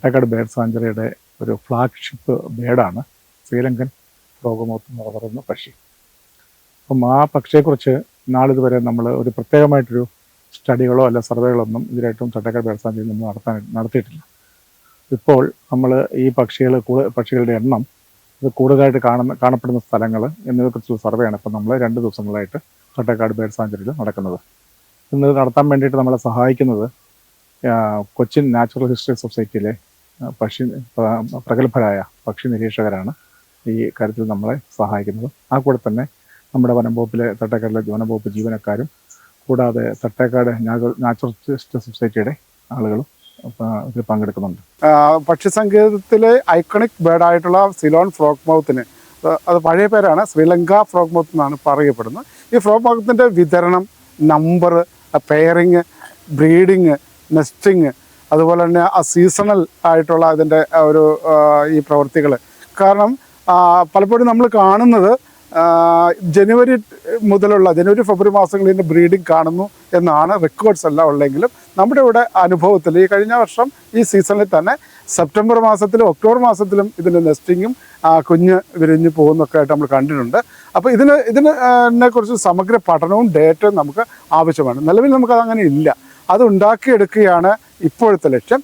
Thattekad bare സാഞ്ചറിയുടെ ഒരു flagship ബേഡാണ്. Sri Lankan ഫ്രോഗമോത്ത് എന്ന് പറയുന്ന പക്ഷി. അപ്പം ആ പക്ഷിയെക്കുറിച്ച് നാളിതുവരെ നമ്മൾ ഒരു പ്രത്യേകമായിട്ടൊരു സ്റ്റഡികളോ അല്ല സർവേകളോ ഒന്നും ഇതിലായിട്ടും ചട്ടക്കാട് ബേർ സാഞ്ചറിയിൽ നിന്ന് നടത്താൻ നടത്തിയിട്ടില്ല. ഇപ്പോൾ നമ്മൾ ഈ പക്ഷികൾ പക്ഷികളുടെ എണ്ണം ഇത് കൂടുതലായിട്ട് കാണുന്ന കാണപ്പെടുന്ന സ്ഥലങ്ങൾ എന്നിവയെക്കുറിച്ചുള്ള സർവേയാണ് ഇപ്പം നമ്മൾ രണ്ട് ദിവസങ്ങളായിട്ട് ചട്ടക്കാട് ബേർ സാഞ്ചറിയിൽ നടക്കുന്നത്. ഇന്ന് നടത്താൻ വേണ്ടിയിട്ട് നമ്മളെ സഹായിക്കുന്നത് കൊച്ചിൻ നാച്ചുറൽ ഹിസ്റ്ററി സൊസൈറ്റിയിലെ പക്ഷി പ്ര- പ്രഗത്ഭരായ പക്ഷി നിരീക്ഷകരാണ് ഈ കാര്യത്തിൽ നമ്മളെ സഹായിക്കുന്നത്. ആ കൂടെ തന്നെ നമ്മുടെ വനംവകുപ്പിലെ തട്ടേക്കാടിലെ വനംവകുപ്പ് ജീവനക്കാരും കൂടാതെ തട്ടേക്കാട് നാച്ചുറലിസ്റ്റ് സൊസൈറ്റിയുടെ ആളുകളും ഇതിൽ പങ്കെടുക്കുന്നുണ്ട്. പക്ഷി സങ്കേതത്തിലെ ഐക്കണിക് ബേഡായിട്ടുള്ള സിലോൺ ഫ്രോക്ക് മൗത്തിന് അത് പഴയ പേരാണ് ശ്രീലങ്ക ഫ്രോക്ക് മൗത്ത് എന്നാണ് പറയപ്പെടുന്നത്. ഈ ഫ്രോക്ക് മൗത്തിന്റെ വിതരണം നമ്പർ പെയറിങ് ബ്രീഡിങ് നെസ്റ്റിങ് അതുപോലെ തന്നെ ആ സീസണൽ ആയിട്ടുള്ള അതിന്റെ ഒരു ഈ പ്രവൃത്തികൾ കാരണം പലപ്പോഴും നമ്മൾ കാണുന്നത് ജനുവരി മുതലുള്ള ജനുവരി ഫെബ്രുവരി മാസങ്ങളിൽ ഇതിന്റെ ബ്രീഡിങ് കാണുന്നു എന്നാണ് റെക്കോർഡ്സ് എല്ലാം ഉള്ളെങ്കിലും നമ്മുടെ ഇവിടെ അനുഭവത്തിൽ ഈ കഴിഞ്ഞ വർഷം ഈ സീസണിൽ തന്നെ സെപ്റ്റംബർ മാസത്തിലും ഒക്ടോബർ മാസത്തിലും ഇതിന്റെ നെസ്റ്റിങ്ങും കുഞ്ഞ് വിരിഞ്ഞ് പോകുന്നൊക്കെ ആയിട്ട് നമ്മൾ കണ്ടിട്ടുണ്ട്. അപ്പോൾ ഇതിന് ഇതിനെ കുറിച്ച് സമഗ്ര പഠനവും ഡേറ്റയും നമുക്ക് ആവശ്യമാണ്. നിലവിൽ നമുക്കത് അങ്ങനെ ഇല്ല. അത് ഉണ്ടാക്കിയെടുക്കുകയാണ് ഇപ്പോഴത്തെ ലക്ഷ്യം.